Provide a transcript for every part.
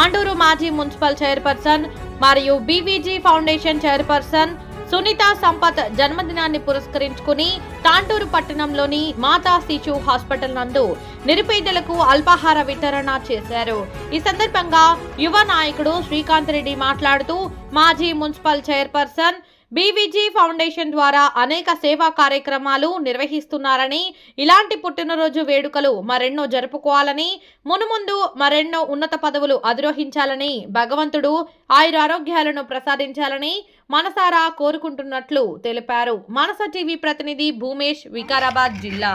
తాండూరు మాజీ municipal chairperson మరియు BVG foundation chairperson Sunitha Sampath జన్మదినాన్ని పురస్కరించుకుని తాండూరు పట్టణంలోని మాతా శిశు హాస్పిటల్ నందు నిరుపేదలకు అల్పాహార వితరణ చేశారు. ఈ సందర్భంగా యువ నాయకుడు శ్రీకాంత్ రెడ్డి మాట్లాడుతూ మాజీ మున్సిపల్ చైర్పర్సన్ బీవీజీ ఫౌండేషన్ ద్వారా అనేక సేవా కార్యక్రమాలు నిర్వహిస్తున్నారని ఇలాంటి పుట్టినరోజు వేడుకలు మరెన్నో జరుపుకోవాలని మునుముందు మరెన్నో ఉన్నత పదవులు అధిరోహించాలని భగవంతుడు ఆయురారోగ్యాలను ప్రసాదించాలని మనసారా కోరుకుంటున్నట్లు తెలిపారు. మనస టీవీ ప్రతినిధి భూమేష్ వికారాబాద్ జిల్లా.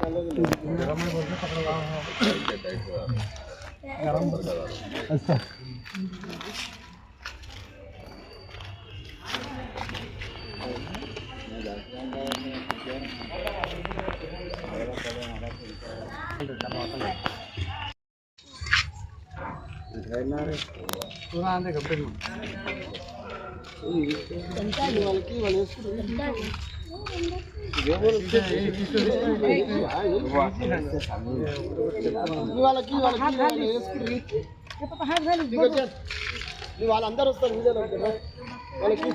వాళ్ళు వేసుకుంటారు వాళ్ళకి వాళ్ళకి వాళ్ళు వేసుకుంటారు వాళ్ళందరూ వస్తారు వీడియోలో ఉంటారు. వాళ్ళకి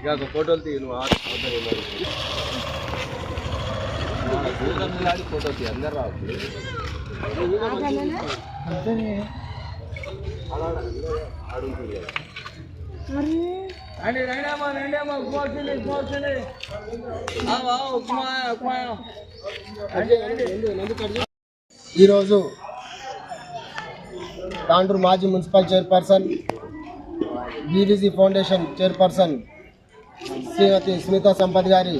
ఇక ఫోటోలు తీ నువ్వు ఫోటో తీ అందరు ఈరోజు తాండూరు మాజీ municipal chairperson BDC foundation chairperson Shrimati Sunitha Sampath గారి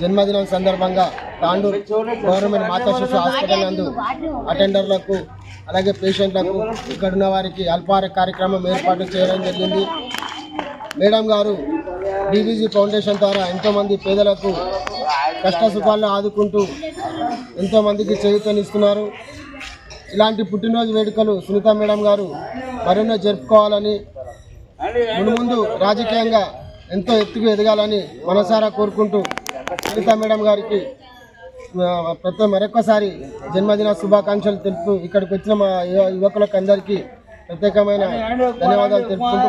జన్మదినం సందర్భంగా తాండూరు గవర్నమెంట్ మాతా శిశు హాస్పిటల్ నందు అటెండర్లకు అలాగే పేషెంట్లకు ఇక్కడున్న వారికి అల్పాహార కార్యక్రమం ఏర్పాటు చేయడం జరిగింది. మేడం గారు డీబీజీ ఫౌండేషన్ ద్వారా ఎంతోమంది పేదలకు కష్ట సుఖాలను ఆదుకుంటూ ఎంతోమందికి చేయూతనిస్తున్నారు. ఇలాంటి పుట్టినరోజు వేడుకలు సునీత మేడం గారు మరెన్నో జరుపుకోవాలని ముందు రాజకీయంగా ఎంతో ఎత్తుకు ఎదగాలని మనసారా కోరుకుంటూ సునీత మేడం గారికి ప్రతి మరొక్కసారి జన్మదిన శుభాకాంక్షలు తెలుపుతూ ఇక్కడికి వచ్చిన మా యువ- యువకులకు అందరికీ ప్రత్యేకమైన ధన్యవాదాలు తెలుపుకుంటూ.